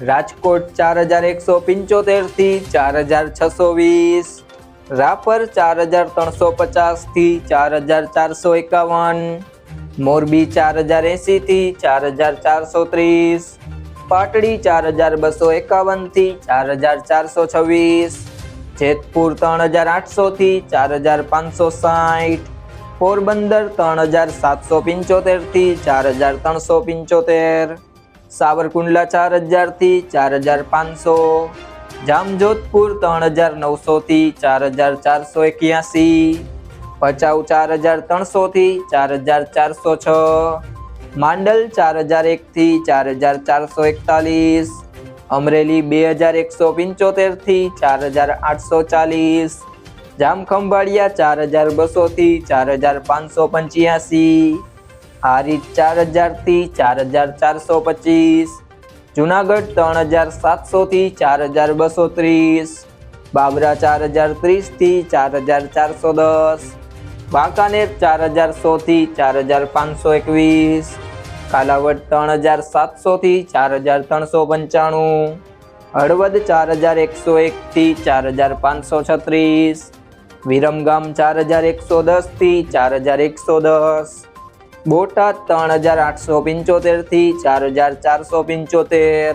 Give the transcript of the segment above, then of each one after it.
રાજકોટ ચાર હજાર એકસો પંચોતેરથી ચાર હજાર છસો વીસ રાપર ચાર હજાર ત્રણસો પચાસથી ચાર હજાર ચારસો એકાવન મોરબી ચાર હજાર એંસીથી ચાર હજાર ચારસો ત્રીસ પાટડી ચાર હજાર બસો એકાવનથી ચાર હજાર ચારસો છવ્વીસ જેતપુર ત્રણ હજાર આઠસોથી ચાર હજાર પાંચસો સાઠ પોરબંદર ત્રણ હજાર સાતસો પંચોતેરથી ચાર હજાર ત્રણસો પંચોતેર સાવરકુંડલા ચાર હજારથી ચાર હજાર પાંચસો. જામજોધપુર ત્રણ હજાર નવસોથી ચાર હજાર ચારસો એક્યાસી. ભચાઉ ચાર હજાર ત્રણસોથી ચાર હજાર ચારસો છ. માંડલ ચાર હજાર એકથી ચાર હજાર ચારસો એકતાલીસ. અમરેલી બે હજાર એકસો પંચોતેરથી ચાર હજાર આઠસો ચાલીસ. જામખંભાળિયા ચાર હજાર બસોથી ચાર હજાર પાંચસો પંચ્યાસી. હારીજ ચાર હજારથી ચાર હજાર ચારસો પચીસ જુનાગઢ ત્રણ હજાર સાતસોથી ચાર હજાર બસો ત્રીસ બાબરા ચાર હજાર ત્રીસથી ચાર હજાર ચારસો દસ વાંકાનેર ચાર હજાર સોથી ચાર હજાર પાંચસો એકવીસ કાલાવડ ત્રણ હજાર સાતસોથી ચાર હજાર ત્રણસો પંચાણું હળવદ ચાર હજાર એકસો એકથી ચાર હજાર પાંચસો છત્રીસ વિરમગામ ચાર હજાર એકસો દસથી ચાર હજાર એકસો દસ બોટાદ ત્રણ હજાર આઠસો પંચોતેરથી ચાર હજાર ચારસો પંચોતેર.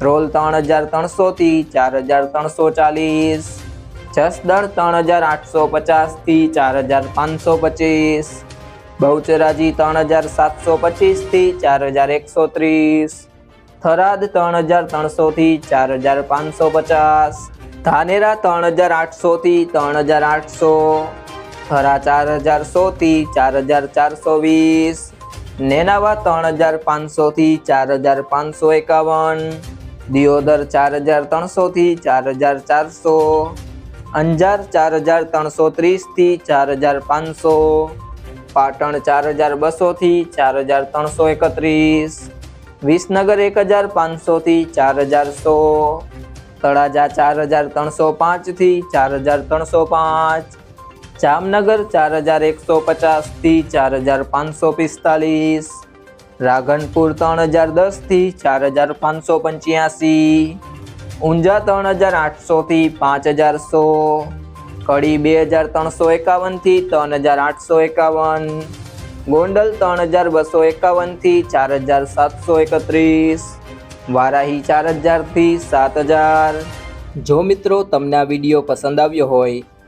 ધ્રોલ ત્રણ હજાર ત્રણસોથી ચાર હજાર ત્રણસો ચાલીસ. જસદણ ત્રણ હજાર આઠસો પચાસથી ચાર હજાર પાંચસો પચીસ. બહુચરાજી ત્રણ હજાર સાતસો પચીસથી ચાર હજાર એકસો ત્રીસ. થરાદ ત્રણ હજાર ત્રણસોથી ચાર હજાર પાંચસો પચાસ. ધાનેરા ત્રણ હજાર આઠસોથી ત્રણ હજાર આઠસો. થરા ચાર હજાર સોથી ચાર હજાર ચારસો વીસ નેનાવા ત્રણ હજાર પાંચસોથી ચાર હજાર પાંચસો એકાવન દિયોદર ચાર હજાર ત્રણસોથી ચાર હજાર ચારસો અંજાર ચાર હજાર ત્રણસો ત્રીસથી ચાર હજાર પાંચસો પાટણ ચાર હજાર બસોથી ચાર હજાર ત્રણસો એકત્રીસ વિસનગર એક હજાર પાંચસોથી ચાર હજાર સો તળાજા ચાર હજાર ત્રણસો પાંચથી ચાર હજાર ત્રણસો પાંચ જામનગર ચાર હજાર એકસો પચાસથી ચાર હજાર પાંચસો પિસ્તાલીસ. રાધનપુર ત્રણ હજાર દસથી ચાર હજાર પાંચસો પંચ્યાસી. ઊંઝા ત્રણ હજાર આઠસોથી પાંચ હજાર સો. કડી બે હજાર ત્રણસો એકાવનથી ત્રણ હજાર આઠસો એકાવન. ગોંડલ ત્રણ હજાર બસો એકાવનથી ચાર હજાર સાતસો એકત્રીસ. વારાહી ચાર હજારથી સાત હજાર. જો મિત્રો તમને આ વીડિયો પસંદ આવ્યો હોય